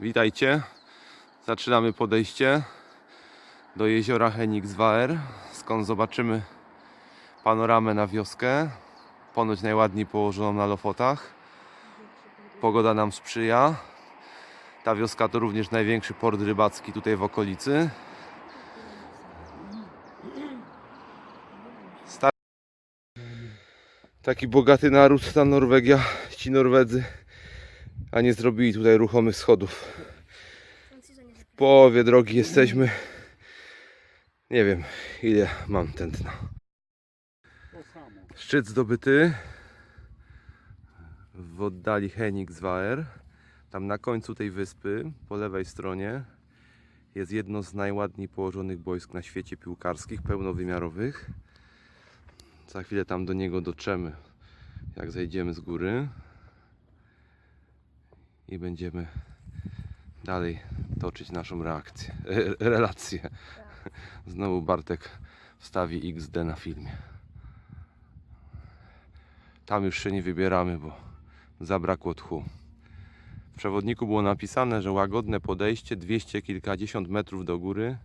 Witajcie. Zaczynamy podejście do jeziora Henixwaer, skąd zobaczymy panoramę na wioskę. Ponoć najładniej położoną na Lofotach. Pogoda nam sprzyja. Ta wioska to również największy port rybacki tutaj w okolicy. Taki bogaty naród ta Norwegia, ci Norwedzy, a nie zrobili tutaj ruchomych schodów. W połowie drogi jesteśmy. Nie wiem ile mam tętna. Szczyt zdobyty w oddali Henixwaer. Tam na końcu tej wyspy, po lewej stronie, jest jedno z najładniej położonych boisk na świecie piłkarskich, pełnowymiarowych. Za chwilę tam do niego dotrzemy, jak zejdziemy z góry. I będziemy dalej toczyć naszą reakcję, relację. Znowu Bartek wstawi XD na filmie. Tam już się nie wybieramy, bo zabrakło tchu. W przewodniku było napisane, że łagodne podejście 200 kilkadziesiąt metrów do góry.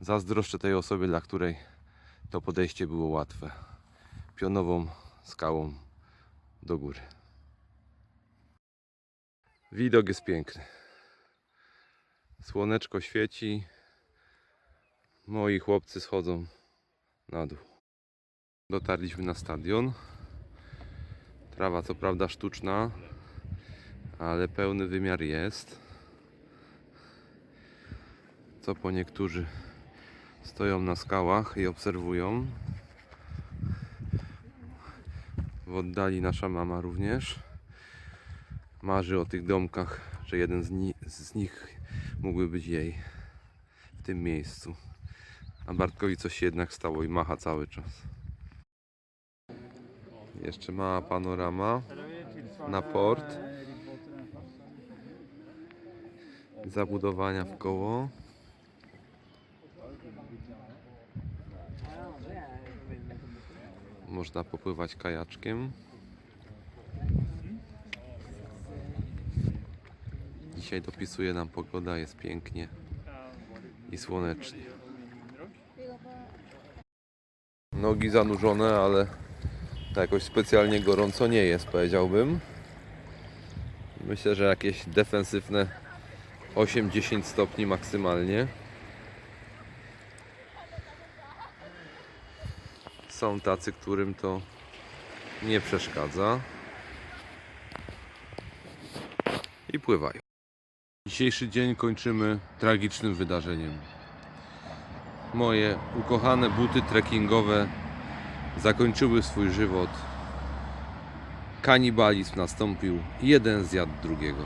Zazdroszczę tej osobie, dla której to podejście było łatwe. Pionową skałą do góry. Widok jest piękny. Słoneczko świeci. Moi chłopcy schodzą na dół. Dotarliśmy na stadion. Trawa co prawda sztuczna, ale pełny wymiar jest. Co po niektórzy stoją na skałach i obserwują. W oddali nasza mama również marzy o tych domkach, że jeden z, ni- z nich mógłby być jej w tym miejscu. A Bartkowi coś jednak stało i macha cały czas. Jeszcze mała panorama na port. Zabudowania w koło. Można popływać kajaczkiem. Dzisiaj dopisuje nam pogoda, jest pięknie i słonecznie. Nogi zanurzone, ale jakoś specjalnie gorąco nie jest, powiedziałbym. Myślę, że jakieś defensywne 8-10 stopni maksymalnie. Są tacy, którym to nie przeszkadza. I pływają. Dzisiejszy dzień kończymy tragicznym wydarzeniem. Moje ukochane buty trekkingowe zakończyły swój żywot. Kanibalizm nastąpił. Jeden zjadł drugiego.